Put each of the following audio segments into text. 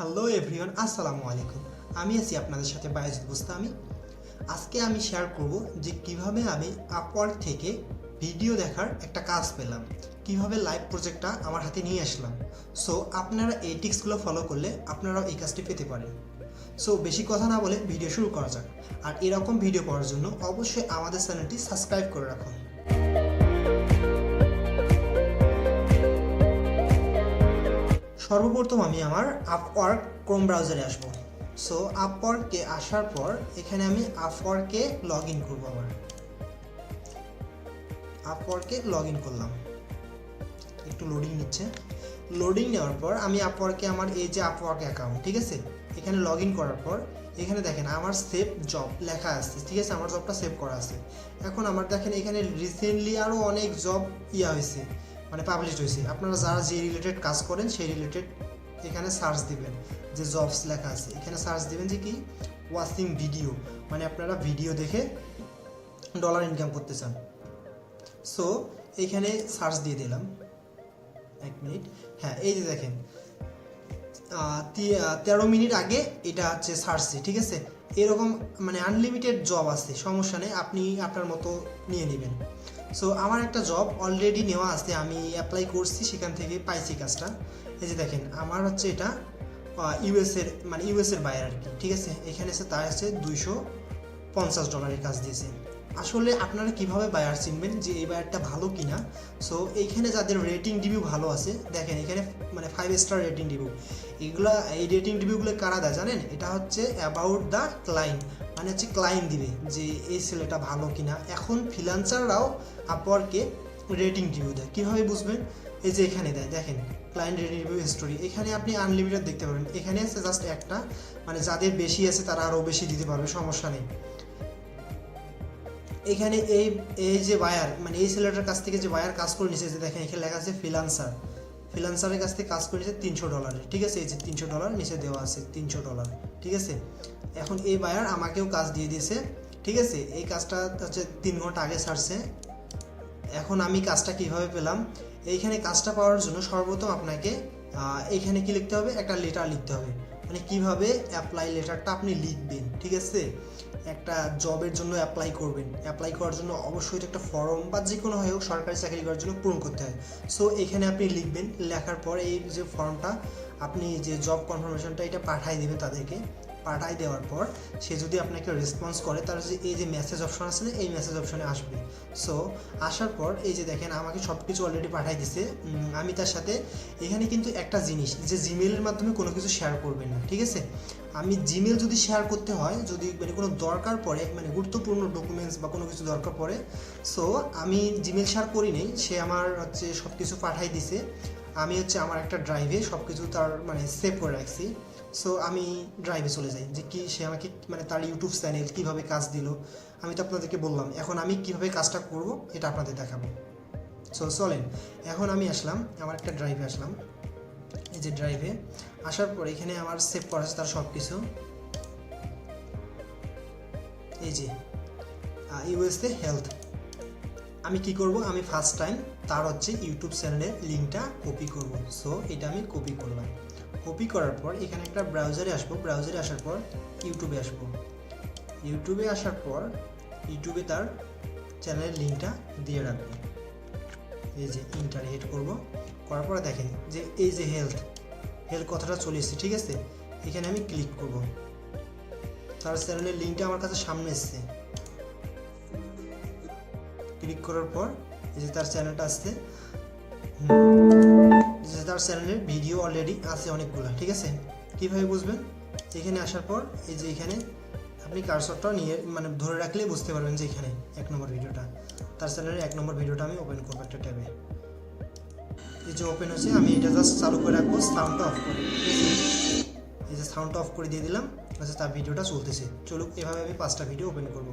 Hello everyone আসসালামু আলাইকুম। আমি আছি আপনাদের সাথে বায়জিৎ বুস্তামি। আজকে আমি শেয়ার করব যে কীভাবে আমি আপওয়ার্ক থেকে ভিডিও দেখার একটা কাজ পেলাম। কীভাবে লাইভ প্রজেক্টটা আমার হাতে নিয়ে আসলাম। সো আপনারা এই টিক্সগুলো ফলো করলে আপনারাও এই কাজটি পেতে পারেন। সো বেশি কথা না বলে ভিডিও শুরু করা যাক। আর এরকম ভিডিও পাওয়ার জন্য অবশ্যই আমাদের চ্যানেলটি সাবস্ক্রাইব করে রাখুন। সর্বপ্রথম আমি আমার আপওয়ার্ক ক্রোম ব্রাউজারে আসব। সো আপওয়ার্কে আসার পর এখানে আমি আপওয়ার্কে লগ ইন করব আবার। আপওয়ার্কে লগ ইন করলাম। একটু লোডিং নিচ্ছে। লোডিং নেওয়ার পর আমি আপওয়ার্কে আমার এই যে আপওয়ার্ক অ্যাকাউন্ট ঠিক আছে? এখানে লগ ইন করার পর এখানে দেখেন আমার সেভ জব লেখা আছে, ঠিক আছে? আমার জবটা সেভ করা আছে। এখন আমার দেখেন এখানে রিসেন্টলি আরও অনেক জব ইয়া হয়েছে। মানে পাবলিশ হয়েছে। আপনারা যারা যে রিলেটেড কাজ করেন, সেই রিলেটেড এখানে সার্চ দিবেন, যে জবস লেখা আছে। এখানে সার্চ দিবেন যে কি? ওয়াচিং ভিডিও মানে আপনারা ভিডিও দেখে ডলার ইনকাম করতে চান। সো এইখানে সার্চ দিয়ে দিলাম। এক মিনিট হ্যাঁ এই যে দেখেন তেরো মিনিট আগে এটা হচ্ছে সার্চে ঠিক আছে? এরকম মানে আনলিমিটেড জব আছে, সমস্যা নেই। আপনি আপনার মতো নিয়ে নেবেন। সো আমার একটা জব অলরেডি নেওয়া আছে, আমি অ্যাপ্লাই করছি, সেখান থেকে পাইছি কাজটা। এই যে দেখেন, আমার হচ্ছে এটা ইউএসের মানে ইউএসের বাইরে আর কি, ঠিক আছে? এখানে এসে তার আছে দুইশো পঞ্চাশ ডলারের কাজ দিয়েছে। আসলে আপনারা কীভাবে বায়ার চিনবেন যে এই বায়ারটা ভালো কিনা? সো এইখানে যাদের রেটিং রিভিউ ভালো আছে, দেখেন এখানে মানে ফাইভ স্টার রেটিং রিভিউ এগুলা, এই রেটিং রিভিউগুলো কারা দেয় জানেন? এটা হচ্ছে অ্যাবাউট দ্য ক্লাইন্ট মানে হচ্ছে ক্লায়েন্ট দিবে যে এই ছেলেটা ভালো কিনা। এখন ফ্রিলান্সাররাও আপওয়ার্কে রেটিং রিভিউ দেয়। কীভাবে বুঝবেন? এই যে এখানে দেয়, দেখেন ক্লায়েন্ট রেটিং রিভিউ হিস্টোরি এখানে আপনি আনলিমিটেড দেখতে পারবেন। এখানে আছে জাস্ট একটা মানে যাদের বেশি আছে তারা আরও বেশি দিতে পারবে, সমস্যা নেই। এখানে এই এই যে বায়ার মানে এই ছেলেটার কাছ থেকে যে বায়ার কাজ করে নিছে যে দেখেন, এখানে লেখা আছে ফ্রিলান্সার ফ্রিলান্সারের কাছ থেকে কাজ করে নিছে তিনশো ডলারের ঠিক আছে? এই যে তিনশো ডলার নিচে দেওয়া আছে, তিনশো ডলার ঠিক আছে? এখন এই বায়ার আমাকেও কাজ দিয়ে দিয়েছে, ঠিক আছে? এই কাজটা হচ্ছে তিন ঘণ্টা আগে ছাড়ছে। এখন আমি কাজটা কীভাবে পেলাম? এইখানে কাজটা পাওয়ার জন্য সর্বপ্রথম আপনাকে আহ, এইখানে কি লিখতে হবে? একটা লেটার লিখতে হবে। মানে কীভাবে অ্যাপ্লাই লেটারটা আপনি লিখবেন ঠিক আছে? একটা জবের জন্য অ্যাপ্লাই করবেন। অ্যাপ্লাই করার জন্য অবশ্যই একটা ফর্ম বা যে কোনো হয় হোক সরকারি চাকরি করার জন্য পূরণ করতে হয়। সো এখানে আপনি লিখবেন লেখার পর এই যে ফর্মটা আপনি যে জব কনফার্মেশনটা এটা পাঠাই দেবেন তাদেরকে। পাঠাই দেওয়ার পর সে যদি আপনাকে রেসপন্স করে তার যে এই যে মেসেজ অপশন আছে না, এই মেসেজ অপশনে আসবে। সো আসার পর এই যে দেখেন, আমাকে সব কিছু অলরেডি পাঠাই দিছে আমি তার সাথে এখানে কিন্তু একটা জিনিস, যে জিমেলের মাধ্যমে কোনো কিছু শেয়ার করবেন না, ঠিক আছে? আমি জিমেল যদি শেয়ার করতে হয়, যদি মানে কোনো দরকার পড়ে মানে গুরুত্বপূর্ণ ডকুমেন্টস বা কোনো কিছু দরকার পড়ে সো আমি জিমেল শেয়ার করি নেই, সে আমার হচ্ছে সব কিছু পাঠাই দিছে। আমি হচ্ছে আমার একটা ড্রাইভে সব কিছু তার মানে সেভ করে রাখছি। সো আমি ড্রাইভে চলে যাই। যে কি সে আমাকে মানে তার ইউটিউব চ্যানেল কীভাবে কাজ দিল, আমি তো আপনাদেরকে বললাম, এখন আমি কীভাবে কাজটা করব, এটা আপনাদের দেখাবো। সো চলেন, এখন আমি আসলাম, আমার একটা ড্রাইভে আসলাম। এই যে ড্রাইভে আসার পর এখানে আমার সেভ করা আছে তার সব কিছু এই যে ইউএসএ হেলথ আমি কি করব, আমি ফার্স্ট টাইম তার হচ্ছে ইউটিউব চ্যানেলের লিঙ্কটা কপি করব। সো এটা আমি কপি করলাম। কপি করার পর এখানে একটা ব্রাউজারে আসব। ব্রাউজারে আসার পর ইউটিউবে আসব। ইউটিউবে আসার পর ইউটিউবে তার চ্যানেলের লিঙ্কটা দিয়ে রাখব। এই যে ইন্টার হেড করব। করার পরে দেখেন যে এই যে হেলথ হেলথ কথাটা চলে এসেছে, ঠিক আছে? এখানে আমি ক্লিক করব। তার চ্যানেলের লিঙ্কটা আমার কাছে সামনে এসছে। ক্লিক করার পর এই যে তার চ্যানেলটা আসছে। যে তার চ্যানেলের ভিডিও অলরেডি আছে অনেকগুলো, ঠিক আছে? কীভাবে বুঝবেন? এখানে আসার পর, এই যে এখানে আপনি কারসরটা নিয়ে মানে ধরে রাখলে বুঝতে পারবেন যে এখানে এক নম্বর ভিডিওটা তার চ্যানেলের এক নম্বর ভিডিওটা আমি ওপেন করব একটা ট্যাবে। এই যে ওপেন হচ্ছে আমি এটা জাস্ট চালু করে রাখব সাউন্ডটা অফ করে। এই যে সাউন্ডটা অফ করে দিয়ে দিলাম আচ্ছা তার ভিডিওটা চলতেছে। চলুক, এভাবে আমি পাঁচটা ভিডিও ওপেন করব।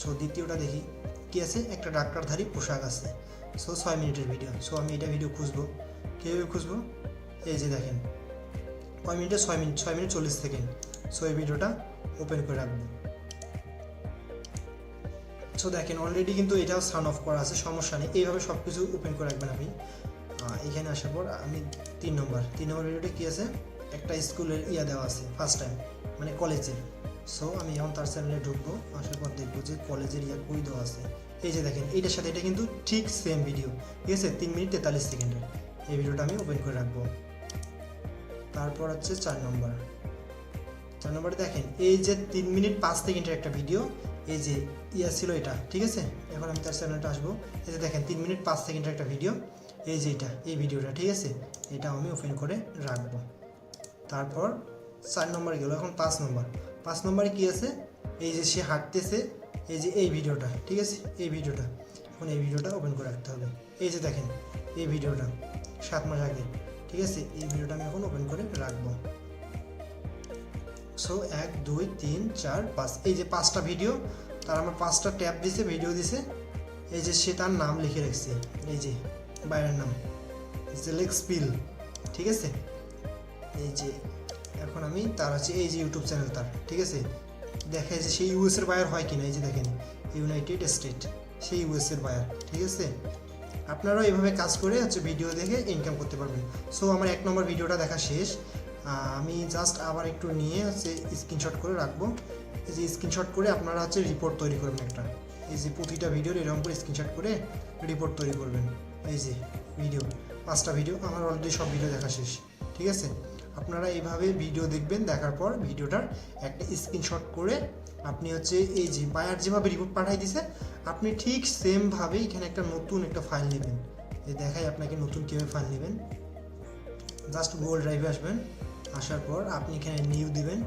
সো দ্বিতীয়টা দেখি। কি আছে? একটা ডাক্তারধারী পোশাক আছে। সো ছয় মিনিটের ভিডিও সো আমি এটা ভিডিও খুঁজবো কীভাবে খুঁজবো? এই যে দেখেন। কয় মিনিটে ছয় মিনিট ছয় মিনিট চল্লিশ সেকেন্ড। সো এই ভিডিওটা ওপেন করে রাখব। সো দেখেন অলরেডি কিন্তু এটাও সান অফ করা আছে, সমস্যা নেই। এইভাবে সব কিছু ওপেন করে রাখবেন আপনি। এখানে আসার পর আমি তিন নম্বর। তিন নম্বর ভিডিওটা কী আছে? একটা স্কুলের ইয়া দেওয়া আছে ফার্স্ট টাইম মানে কলেজের সো আমি এখন তার চ্যানেলে ঢুকবো, আসার পর দেখব যে কলেজের ইয়া কই দেওয়া আছে। এই যে দেখেন, এইটার সাথে এটা কিন্তু ঠিক সেম ভিডিও ঠিক আছে? তিন মিনিট তেতাল্লিশ সেকেন্ডের। এই ভিডিওটা আমি ওপেন করে রাখব। তারপর হচ্ছে চার নম্বর চার নম্বরে দেখেন, এই যে তিন মিনিট পাঁচ সেকেন্ডের একটা ভিডিও এই যে ইয়া ছিল এটা, ঠিক আছে? এখন আমি তার চ্যানেলটা আসব। এই যে দেখেন, তিন মিনিট পাঁচ সেকেন্ডের একটা ভিডিও এই যে এটা, এই ভিডিওটা ঠিক আছে? এটা আমি ওপেন করে রাখব। তারপর চার নম্বর গেল, এখন পাঁচ নম্বর পাঁচ নম্বরে কী আছে? এই যে সে হাঁটতেছে এই যে এই ভিডিওটা, ঠিক আছে? এই ভিডিওটা, এখন এই ভিডিওটা ওপেন করে রাখতে হবে। এই যে দেখেন, এই ভিডিওটা, সাত মাস আগে, ঠিক আছে? এই ভিডিওটা আমি এখন ওপেন করে রাখব। সো এক, দুই, তিন, চার, পাঁচ, এই যে পাঁচটা ভিডিও তার আমার পাঁচটা ট্যাব দিছে ভিডিও দিছে। এই যে সে তার নাম লিখে রাখছে। এই যে, বাইরের নাম। জেলেক্স পিল ঠিক আছে? এই যে, এখন আমি তার হচ্ছে, এই যে ইউটিউব চ্যানেল তার, ঠিক আছে? দেখে যে সেই ইউএসের বায়ার হয় কিনা, এই যে দেখেন ইউনাইটেড স্টেট সেই ইউএসের বায়ার ঠিক আছে? আপনারাও এইভাবে কাজ করে হচ্ছে ভিডিও দেখে ইনকাম করতে পারবেন। সো আমার এক নম্বর ভিডিওটা দেখা শেষ। আমি জাস্ট আবার একটু নিয়ে হচ্ছে স্ক্রিনশট করে রাখব। এই যে স্ক্রিনশট করে আপনারা হচ্ছে রিপোর্ট তৈরি করবেন একটা। এই যে প্রতিটা ভিডিওর এরকম করে স্ক্রিনশট করে রিপোর্ট তৈরি করবেন। এই যে ভিডিও পাঁচটা ভিডিও আমার অলরেডি সব ভিডিও দেখা শেষ, ঠিক আছে? আপনারা এইভাবে ভিডিও দেখবেন, দেখার পর ভিডিওটার একটা স্ক্রিনশট করে আপনি হচ্ছে এই যে বায়ার যেভাবে রিপোর্ট পাঠাই দিছে, আপনি ঠিক সেমভাবে এখানে একটা নতুন একটা ফাইল নেবেন। এই দেখাই আপনাকে নতুন কীভাবে ফাইল নেবেন। জাস্ট গুগল ড্রাইভে আসবেন, আসার পর আপনি এখানে নিউ দিবেন।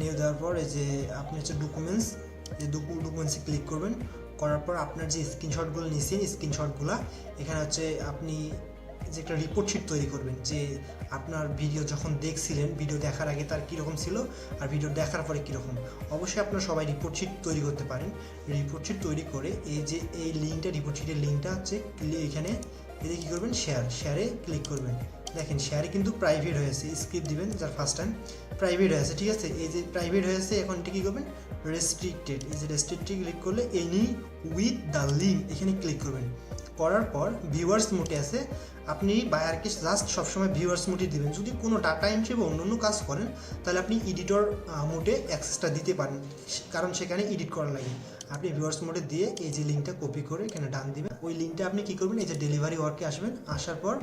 নিউ দেওয়ার পর এই যে আপনি হচ্ছে ডকুমেন্টস এই ডকুমেন্টসে ক্লিক করবেন। করার পর আপনার যে স্ক্রিনশটগুলো নিয়েছেন স্ক্রিনশটগুলো এখানে হচ্ছে আপনি যে একটা রিপোর্ট শিট তৈরি করবেন যে আপনার ভিডিও যখন দেখছিলেন ভিডিও দেখার আগে তার কীরকম ছিল আর ভিডিও দেখার পরে কীরকম। অবশ্যই আপনারা সবাই রিপোর্ট শিট তৈরি করতে পারেন। রিপোর্ট শিট তৈরি করে এই যে এই লিঙ্কটা রিপোর্ট শিটের লিঙ্কটা হচ্ছে এখানে এতে কী করবেন? শেয়ার শেয়ারে ক্লিক করবেন। দেখেন শেয়ারে কিন্তু প্রাইভেট হয়েছে স্ক্রিপ্ট দিবেন যার ফার্স্ট টাইম প্রাইভেট হয়েছে ঠিক আছে? এই যে প্রাইভেট হয়েছে এখন এটা কী করবেন? রেস্ট্রিক্টেড এই যে রেস্ট্রিক্টেড ক্লিক করলে এনি উইথ দ্য লিঙ্ক এখানে ক্লিক করবেন। করার পর ভিউয়ার্স মোটে আছে, আপনি বায়ারকে জাস্ট সবসময় ভিউয়ার্স মোটে দিবেন। যদি কোনো ডাটা এন্ট্রি বা অন্যান্য কাজ করেন, তাহলে আপনি এডিটর মোটে অ্যাক্সেসটা দিতে পারেন। কারণ সেখানে এডিট করা লাগে। আপনি ভিউয়ার্স মোডে দিয়ে এই যে লিঙ্কটা কপি করে এখানে ডান দিবেন। ওই লিঙ্কটা আপনি কি করবেন? এই যে ডেলিভারি ওয়ার্কে আসবেন। আসার পর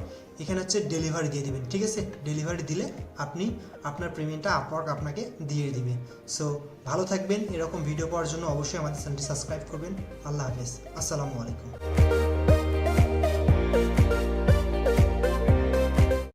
এখানে হচ্ছে ডেলিভারি দিয়ে দিবেন, ঠিক আছে? ডেলিভারি দিলে আপনি আপনার পেমেন্টটা আপওয়ার্ক আপনাকে দিয়ে দিবে। সো ভালো থাকবেন। এরকম ভিডিও পাওয়ার জন্য অবশ্যই আমাদের চ্যানেলটি সাবস্ক্রাইব করবেন। আল্লাহ হাফেজ। আসসালামু আলাইকুম।